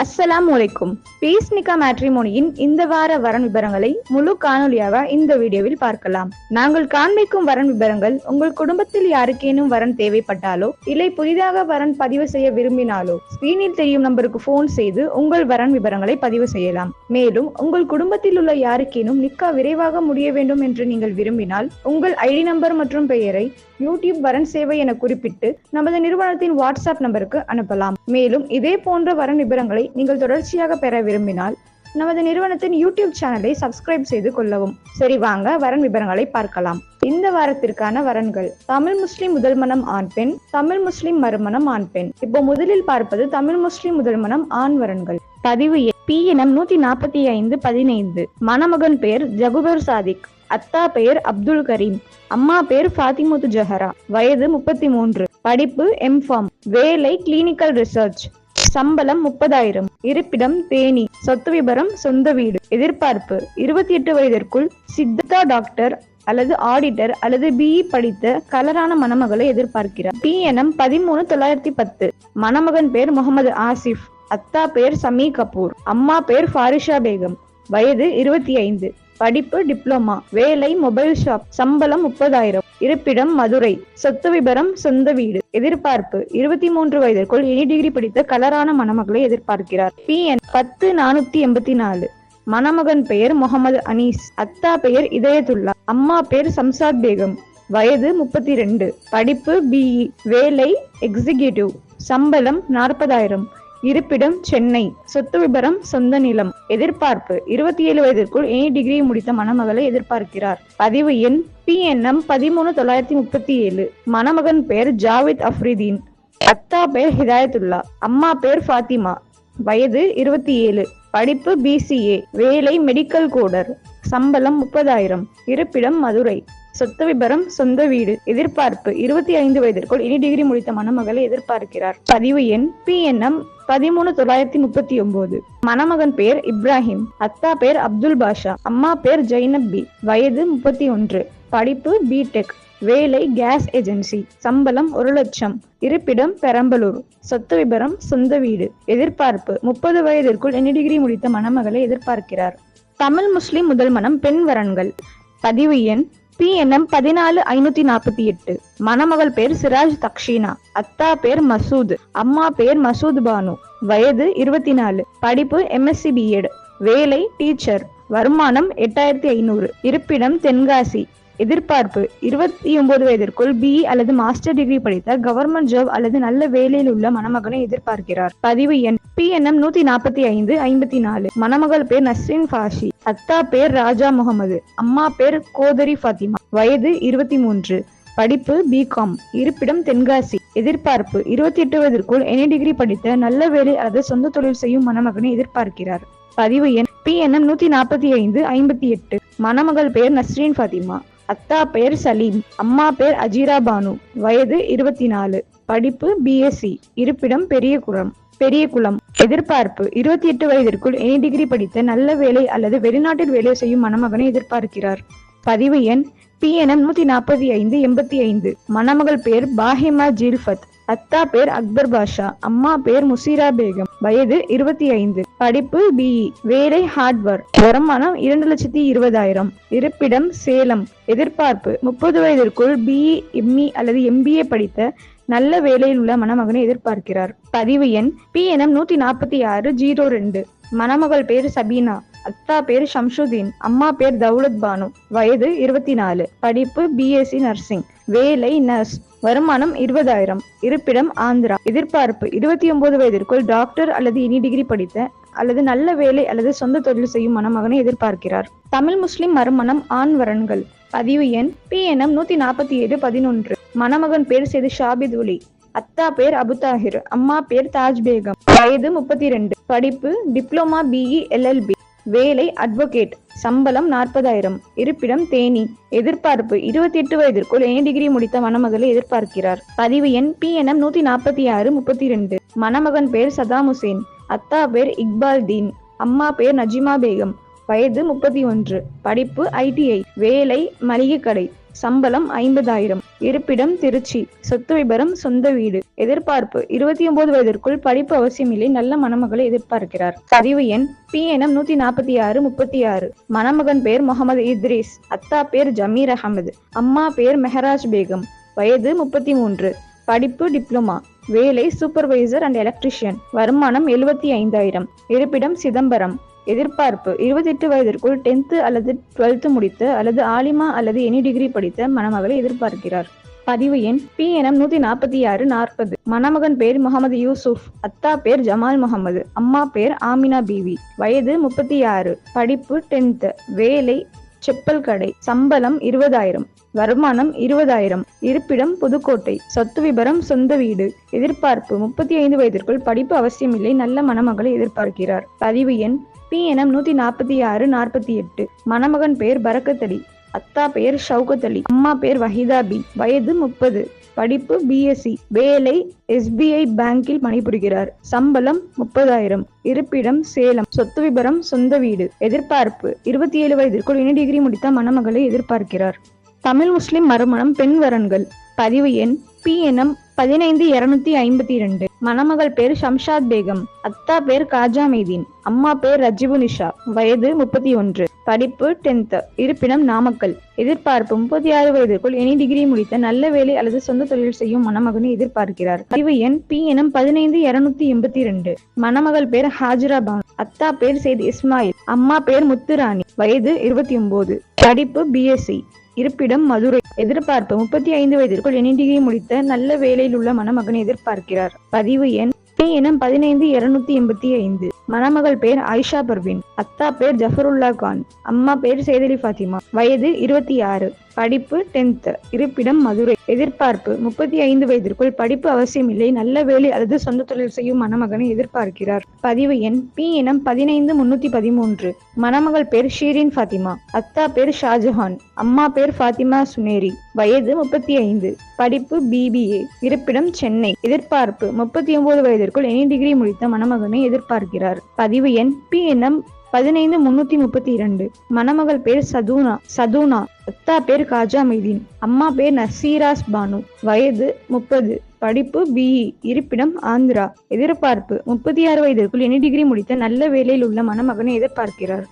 அஸ்ஸலாம் வலைக்கும் பீஸ் நிக்கா மேட்ரிமோனியின் இந்த வார வரன் விவரங்களை முழு காணொலியாக இந்த வீடியோவில் பார்க்கலாம். நாங்கள் காண்பிக்கும் வரன் விவரங்கள் உங்கள் குடும்பத்தில் யாருக்கேனும் வரன் தேவைப்பட்டாலோ இல்லை புதிதாக வரன் பதிவு செய்ய விரும்பினாலோ ஸ்கிரீனில் தெரியும் நம்பருக்கு போன் செய்து உங்கள் வரன் விவரங்களை பதிவு செய்யலாம். மேலும் உங்கள் குடும்பத்தில் உள்ள யாருக்கேனும் நிக்கா விரைவாக முடிய வேண்டும் என்று நீங்கள் விரும்பினால் உங்கள் ஐடி நம்பர் மற்றும் பெயரை யூடியூப் வரன் சேவை என குறிப்பிட்டு நமது நிறுவனத்தின் வாட்ஸ்அப் நம்பருக்கு அனுப்பலாம். மேலும் இதே போன்ற வரன் விவரங்களை நீங்கள் தொடர்ச்சியாக பெற விரும்பினால் நமது நிறுவனத்தின் யூடியூப் சேனலை சப்ஸ்கிரைப் செய்து கொள்ளவும். சரி வாங்க வரன் விவரங்களை பார்க்கலாம். இந்த வாரத்திற்கான வரன்கள். தமிழ் முஸ்லிம் முதல் மனம் ஆண் பெண் தமிழ் முஸ்லிம் மறுமணம் ஆண் பெண். இப்போ முதலில் பார்ப்பது தமிழ் முஸ்லிம் முதல் மனம் ஆண் வரன்கள். பதிவு பி இனம் நூத்தி நாற்பத்தி ஐந்து பதினைந்து. மணமகன் பெயர் ஜகுபர் சாதிக். அத்தா பெயர் அப்துல் கரீம். அம்மா பேர் ஃபாத்திமுத்து ஜஹரா. வயது முப்பத்தி மூன்று. படிப்பு எம்ஃபார்ம் வேலை கிளினிக்கல் ரிசர்ச் சம்பளம் முப்பதாயிரம். இருப்பிடம் தேனி. சொத்து விபரம் சொந்த வீடு. எதிர்பார்ப்பு. இருபத்தி எட்டு வயதிற்குள் சித்தா டாக்டர் அல்லது ஆடிட்டர் அல்லது பிஇ படித்த கலரான மணமகளை எதிர்பார்க்கிறார். பி பதிமூணு தொள்ளாயிரத்தி பத்து. மணமகன் பேர் முகமது ஆசிப் அத்தா பேர் சமீ கபூர். அம்மா பேர் ஃபாரிஷா பேகம். வயது இருபத்தி ஐந்து. படிப்பு டிப்ளமா வேலை மொபைல் ஷாப் சம்பளம் முப்பதாயிரம். இருப்பிடம் மதுரை. சொத்து விபரம் சொந்த வீடு. எதிர்பார்ப்பு இருபத்தி மூன்று வயதிற்குள் இனி டிகிரி படித்த கலரான மணமகளை எதிர்பார்க்கிறார். பி என் பத்து நானூத்தி எண்பத்தி நாலு மணமகன் பெயர் முகமது அனீஸ். அத்தா பெயர் இதயத்துல்லா. அம்மா பெயர் சம்சாத் பேகம். வயது முப்பத்தி ரெண்டு படிப்பு பிஇ வேலை எக்ஸிகியூட்டிவ் சம்பளம் நாற்பதாயிரம். இருப்பிடம் சென்னை. சொத்து விபரம் சொந்த நிலம். எதிர்பார்ப்பு. இருபத்தி ஏழு வயதிற்குள் இனி டிகிரி முடித்த மணமகளை எதிர்பார்க்கிறார். பதிவு எண் பி பதிமூணு தொள்ளாயிரத்தி முப்பத்தி ஏழு மணமகன் பெயர் ஜாவித் அஃப்ரிதீன். அத்தா பெயர் ஹிதாயத்துல்லா. அம்மா பேர் ஃபாத்திமா. வயது இருபத்தி ஏழு படிப்பு பிசிஏ வேலை மெடிக்கல் கோடர் சம்பளம் முப்பதாயிரம். இருப்பிடம் மதுரை. சொத்து விபரம் சொந்த வீடு எதிர்பார்ப்பு. இருபத்தி ஐந்து வயதிற்குள் இனி டிகிரி முடித்த மணமகளை எதிர்பார்க்கிறார். பதிவு எண் பி என்எம் பதிமூணு தொள்ளாயிரத்தி முப்பத்தி ஒன்பது மணமகன் பேர் இப்ராஹிம். அத்தா பேர் அப்துல் பாஷா. அம்மா பேர் ஜைனப் பி. வயது முப்பத்தி ஒன்று. படிப்பு பிடெக் வேலை கேஸ் ஏஜென்சி சம்பளம் ஒரு லட்சம். இருப்பிடம் பெரம்பலூர். சொத்து விபரம் சொந்த வீடு. எதிர்பார்ப்பு. முப்பது வயதிற்குள் இனி டிகிரி முடித்த மணமகளை எதிர்பார்க்கிறார். தமிழ் முஸ்லிம் முதல் மனம் பெண் வரன்கள். பதிவு எண் பிஎன்எம் பதினாலு ஐநூத்தி நாற்பத்தி எட்டு. மணமகள் பேர் சிராஜ் தக்ஷீனா. அத்தா பேர் மசூத். அம்மா பேர் மசூத் பானு. வயது இருபத்தி நாலு படிப்பு எம்எஸ்சி பிஎட் வேலை டீச்சர். வருமானம் எட்டாயிரத்தி ஐநூறு. இருப்பிடம் தென்காசி. எதிர்பார்ப்பு. இருபத்தி ஒன்பது வயதிற்குள் பிஇ அல்லது மாஸ்டர் டிகிரி படித்த கவர்மெண்ட் ஜாப் அல்லது நல்ல வேலையில் உள்ள மணமகனை எதிர்பார்க்கிறார். பதிவு எண். பி என்எம் நூத்தி நாற்பத்தி ஐந்து ஐம்பத்தி நாலு. மணமகள் பேர் நஸ்ரின் ஃபாஷி அத்தா பேர் ராஜா முகமது. அம்மா பேர் கோதரி ஃபாத்திமா. வயது இருபத்தி மூன்று. படிப்பு பிகாம் இருப்பிடம் தென்காசி. எதிர்பார்ப்பு. இருபத்தி எட்டு வயதிற்குள் எனி டிகிரி படித்த நல்ல வேலை அல்லது சொந்த தொழில் செய்யும் மணமகனை எதிர்பார்க்கிறார். பதிவு எண். பி என்எம் நூத்தி நாற்பத்தி ஐந்து ஐம்பத்தி எட்டு. மணமகள் பெயர் நஸ்ரீன் ஃபாத்திமா. அத்தா பெயர் சலீம் அம்மா பேர் அஜீரா பானு. வயது இருபத்தி நாலு படிப்பு பிஎஸ்சி இருப்பிடம் பெரியகுளம் பெரியகுளம் எதிர்பார்ப்பு. இருபத்தி எட்டு வயதிற்குள் எனி டிகிரி படித்த நல்ல வேலை அல்லது வெளிநாட்டில் வேலை செய்யும் மணமகனை எதிர்பார்க்கிறார். பதிவு எண் பி என்எம் நூத்தி நாற்பத்தி ஐந்து எண்பத்தி ஐந்து. மணமகள் பேர் பாஹிமா ஜீல்ஃபத். அத்தா பேர் அக்பர் பாஷா. அம்மா பேர் முசீரா பேகம். வயது இருபத்தி ஐந்து. படிப்பு பிஇ வேலை ஹார்ட்வேர் வருமானம் இரண்டு லட்சத்தி இருபதாயிரம். இருப்பிடம் சேலம். எதிர்பார்ப்பு. முப்பது வயதிற்குள் பிஇ எம்இ அல்லது எம்பிஏ படித்த நல்ல வேலையில் உள்ள மணமகனை எதிர்பார்க்கிறார். பதிவு எண் பி என்எம் நூத்தி நாற்பத்தி ஆறு ஜீரோ ரெண்டு. மணமகள் பேர் சபீனா. அத்தா பேர் ஷம்சுதீன். அம்மா பேர் தௌலத் பானு. வயது இருபத்தி நாலு. படிப்பு பிஎஸ்சி நர்சிங் வேலை நர்ஸ் வருமானம் இருபதாயிரம். இருப்பிடம் ஆந்திரா. எதிர்பார்ப்பு இருபத்தி ஒன்பது வயதிற்குள் டாக்டர் அல்லது இனி டிகிரி படித்த அல்லது நல்ல வேலை அல்லது சொந்த தொழில் செய்யும் மணமகனை எதிர்பார்க்கிறார். தமிழ் முஸ்லிம் மறுமணம் ஆண் வரன்கள். பதிவு எண் பி என்எம் நூத்தி நாற்பத்தி ஏழு பதினொன்று. மணமகன் பேர் செய்து ஷாபித் உலி. அத்தா பேர் அபுதாஹிர் அம்மா பேர் தாஜ் பேகம் வயது முப்பத்தி ரெண்டு. படிப்பு டிப்ளமா பிஇ எல்எல்பி வேலை அட்வொகேட் சம்பளம் நாற்பதாயிரம். இருப்பிடம் தேனி எதிர்பார்ப்பு இருபத்தி எட்டு வயதிற்குள் ஏ டிகிரி முடித்த மணமகளை எதிர்பார்க்கிறார். பதிவு எண் பி என்எம் நூத்தி நாற்பத்தி ஆறு முப்பத்தி ரெண்டு மணமகன் பேர் சதாம் ஹுசேன் அத்தா பேர் இக்பால் தீன் அம்மா பேர் நஜிமா பேகம் வயது முப்பத்தி ஒன்று. படிப்பு ஐடிஐ வேலை மளிகை கடை சம்பளம் ஐம்பதாயிரம். இருப்பிடம் திருச்சி. சொத்து விபரம் சொந்த வீடு. எதிர்பார்ப்பு. இருபத்தி ஒன்பது வயதிற்குள் படிப்பு அவசியமில்லை. நல்ல மணமகளை எதிர்பார்க்கிறார். பதிவு எண் பி எனம் நூத்தி நாற்பத்தி ஆறு முப்பத்தி ஆறு மணமகன் பேர் முகமது இத்ரிஸ். அத்தா பேர் ஜமீர் அகமது அம்மா பேர் மெஹராஜ் பேகம். வயது முப்பத்தி மூன்று படிப்பு டிப்ளமா. வேலை சூப்பர்வைசர் அண்ட் எலக்ட்ரிஷியன். வருமானம் எழுபத்தி ஐந்தாயிரம். இருப்பிடம் சிதம்பரம். எதிர்பார்ப்பு. இருபத்தி எட்டு வயதிற்குள் டென்த்து அல்லது டுவெல்த்து முடித்த அல்லது ஆலிமா அல்லது எனி டிகிரி படித்த மணமகளை எதிர்பார்க்கிறார். பதிவு எண் பி எனம் நூத்தி நாற்பத்தி ஆறு நாற்பது. மணமகன் பேர் முகமது யூசுப் அத்தா பேர் ஜமால் முகமது அம்மா பேர் ஆமினா பீவி. வயது முப்பத்தி ஆறு படிப்பு டென்த்து வேலை செப்பல் கடை சம்பளம் இருபதாயிரம் வருமானம் இருபதாயிரம் இருப்பிடம் புதுக்கோட்டை சொத்து விபரம் சொந்த வீடு எதிர்பார்ப்பு முப்பத்தி ஐந்து வயதிற்குள் படிப்பு அவசியமில்லை நல்ல மணமகளை எதிர்பார்க்கிறார். பதிவு எண் பி எனம் நூத்தி நாற்பத்தி ஆறு நாற்பத்தி எட்டு. மணமகன் பெயர் பரக்கத்தலி அத்தா பெயர் ஷவுகத் அலி அம்மா பெயர் வஹிதா பி. வயது முப்பது. படிப்பு பிஎஸ்சி வேலை எஸ்பிஐ பேங்கில் பணிபுரிகிறார். சம்பளம் முப்பதாயிரம். இருப்பிடம் சேலம். சொத்து விபரம் சொந்த வீடு. எதிர்பார்ப்பு. இருபத்தி ஏழு வயதிற்குள் இனி டிகிரி முடித்த மணமகளை எதிர்பார்க்கிறார். தமிழ் முஸ்லிம் மறுமணம் பெண் வரன்கள். பதிவு எண் பி எனம் பதினைந்து இருநூத்தி ஐம்பத்தி இரண்டு மணமகள் பேர் ஷம்ஷாத் பேகம். அத்தா பேர் காஜா மெய்தீன் அம்மா பேர் ரஜிபு நிஷா. வயது முப்பத்தி ஒன்று. படிப்பு டென்த் இருப்பிடம் நாமக்கல். எதிர்பார்ப்பு முப்பத்தி ஆறு வயதிற்குள் எனி டிகிரி முடித்த நல்ல வேலை அல்லது சொந்த தொழில் செய்யும் மணமகனை எதிர்பார்க்கிறார். பதிவு எண் பி எனும் பதினைந்து இருநூத்தி எண்பத்தி ரெண்டு மணமகள் பேர் ஹாஜரா பானு. அத்தா பேர் செய்து இஸ்மாயில். அம்மா பேர் முத்துராணி. வயது இருபத்தி ஒன்பது படிப்பு பிஎஸ்சி இருப்பிடம் மதுரை. எதிர்பார்ப்பு முப்பத்தி ஐந்து வயதிற்குள் எனி டிகிரி முடித்த நல்ல வேலையில் உள்ள மணமகனை எதிர்பார்க்கிறார். பதிவு எண் பி பதினைந்து இருநூத்தி எண்பத்தி ஐந்து. மணமகள் பேர் ஆயிஷா பர்வீன். அத்தா பேர் ஜஃபருல்லா கான். அம்மா பேர் சேதலி ஃபாத்திமா. வயது இருபத்தி ஆறு. படிப்பு டென்த் இருப்பிடம் மதுரை. எதிர்பார்ப்பு. முப்பத்தி ஐந்து வயதிற்குள் படிப்பு அவசியமில்லை. நல்ல வேலை அல்லது சொந்த தொழில் செய்யும் மணமகனை எதிர்பார்க்கிறார். பதிவு எண். பி இனம் பதினைந்து முன்னூத்தி பதிமூன்று. மணமகள் பேர் ஷீரின் ஃபாத்திமா. அத்தா பேர் ஷாஜஹான். அம்மா பேர் ஃபாத்திமா சுனேரி. வயது முப்பத்தி ஐந்து படிப்பு பிபிஏ இருப்பிடம் சென்னை. எதிர்பார்ப்பு. முப்பத்தி ஒன்பது வயதிற்குள் எனி டிகிரி முடித்த மணமகனை எதிர்பார்க்கிறார். பதிவு எண். பி இனம் பதினைந்து முன்னூத்தி முப்பத்தி இரண்டு. மணமகள் பேர் சதுனா. சதுனா அத்தா பேர் காஜா மைதீன் அம்மா பேர் நசீராஸ் பானு. வயது முப்பது. படிப்பு பிஇ இருப்பிடம் ஆந்திரா. எதிர்பார்ப்பு முப்பத்தி ஆறு வயதிற்குள் எனி டிகிரி முடித்த நல்ல வேலையில் உள்ள மணமகனை எதிர்பார்க்கிறார்.